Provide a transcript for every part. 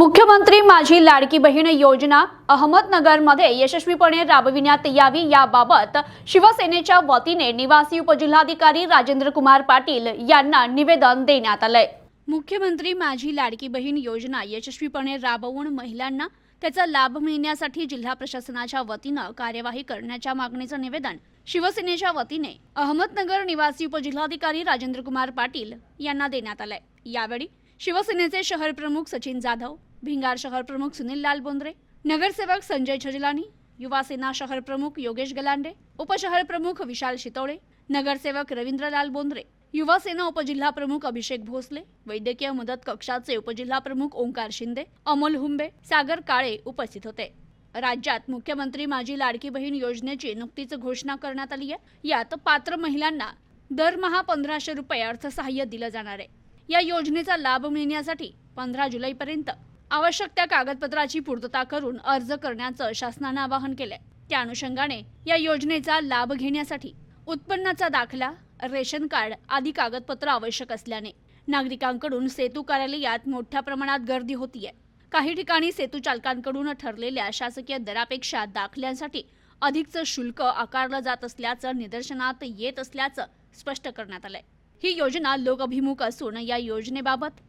मुख्यमंत्री माझी लाडकी बहीण योजना अहमदनगरमध्ये यशस्वीपणे राबविण्यात यावी याबाबत शिवसेनेच्या वतीने निवासी उपजिल्हाधिकारी राजेंद्र कुमार पाटील यांना निवेदन देण्यात आलंय. मुख्यमंत्री माझी लाडकी बहीण योजना यशस्वीपणे राबवून महिलांना त्याचा लाभ मिळण्यासाठी जिल्हा प्रशासनाच्या वतीनं कार्यवाही करण्याच्या मागणीचं निवेदन शिवसेनेच्या वतीने अहमदनगर निवासी उपजिल्हाधिकारी राजेंद्र कुमार पाटील यांना देण्यात आलंय. यावेळी शिवसेनेचे शहर प्रमुख सचिन जाधव भिंगार शहर प्रमुख सुनील लाल बोंद्रे नगरसेवक संजय छजलानी युवा सेना शहर प्रमुख योगेश गलांडे उपशहर प्रमुख विशाल शितोळे नगरसेवक रवींद्रलाल बोंद्रे युवा सेना उपजिल्हा प्रमुख अभिषेक भोसले वैद्यकीय मदत कक्षाचे उपजिल्हा प्रमुख ओंकार शिंदे अमोल हुंबे सागर काळे उपस्थित होते. राज्यात मुख्यमंत्री माझी लाडकी बहीण योजनेची नुकतीच घोषणा करण्यात आली आहे. यात पात्र महिलांना दरमहा पंधराशे रुपये अर्थसहाय्य दिलं जाणार आहे. या योजनेचा लाभ मिळण्यासाठी पंधरा जुलैपर्यंत आवश्यक त्या कागदपत्राची पूर्तता करून अर्ज करण्याचं शासनानं आवाहन केलंय. त्या अनुषंगाने या योजनेचा लाभ घेण्यासाठी उत्पन्नाचा दाखला रेशन कार्ड आदी कागदपत्र आवश्यक असल्याने नागरिकांकडून सेतू कार्यालयात मोठ्या प्रमाणात गर्दी होतीये. काही ठिकाणी सेतू चालकांकडून ठरलेल्या शासकीय दरापेक्षा दाखल्यांसाठी अधिकचं शुल्क आकारलं जात असल्याचं निदर्शनात येत असल्याचं स्पष्ट करण्यात आलंय. ही योजना लोकअभिमुख असून या योजनेबाबत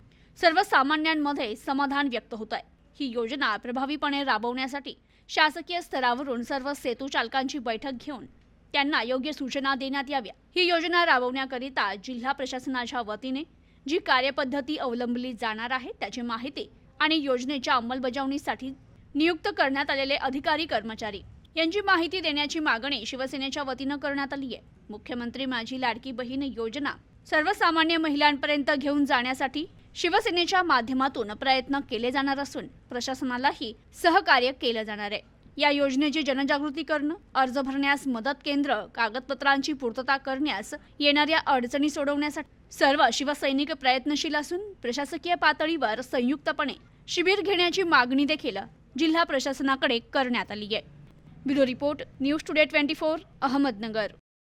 सर्वसामान्यांमध्ये समाधान व्यक्त होत आहे ही योजना प्रभावीपणे राबवण्यासाठी शासकीय स्तरावरून सर्व सेतू चालकांची बैठक घेऊन त्यांना योग्य सूचना देण्यात याव्या. ही योजना राबवण्याकरिता जिल्हा प्रशासनाच्या वतीने जी कार्यपद्धती अवलंबली जाणार आहे त्याची माहिती आणि योजनेच्या अंमलबजावणीसाठी नियुक्त करण्यात आलेले अधिकारी कर्मचारी यांची माहिती देण्याची मागणी शिवसेनेच्या वतीनं करण्यात आली आहे. मुख्यमंत्री माझी लाडकी बहीण योजना सर्वसामान्य महिलांपर्यंत घेऊन जाण्यासाठी शिवसेनेच्या माध्यमातून प्रयत्न केले जाणार असून प्रशासनालाही सहकार्य केलं जाणार आहे. या योजनेची जनजागृती करणं अर्ज भरण्यास मदत केंद्र कागदपत्रांची पूर्तता करण्यास येणाऱ्या अडचणी सोडवण्यासाठी सर्व शिवसैनिक प्रयत्नशील असून प्रशासकीय पातळीवर संयुक्तपणे शिबिर घेण्याची मागणी देखील जिल्हा प्रशासनाकडे करण्यात आली आहे. Bureau report news today twenty four Ahmednagar.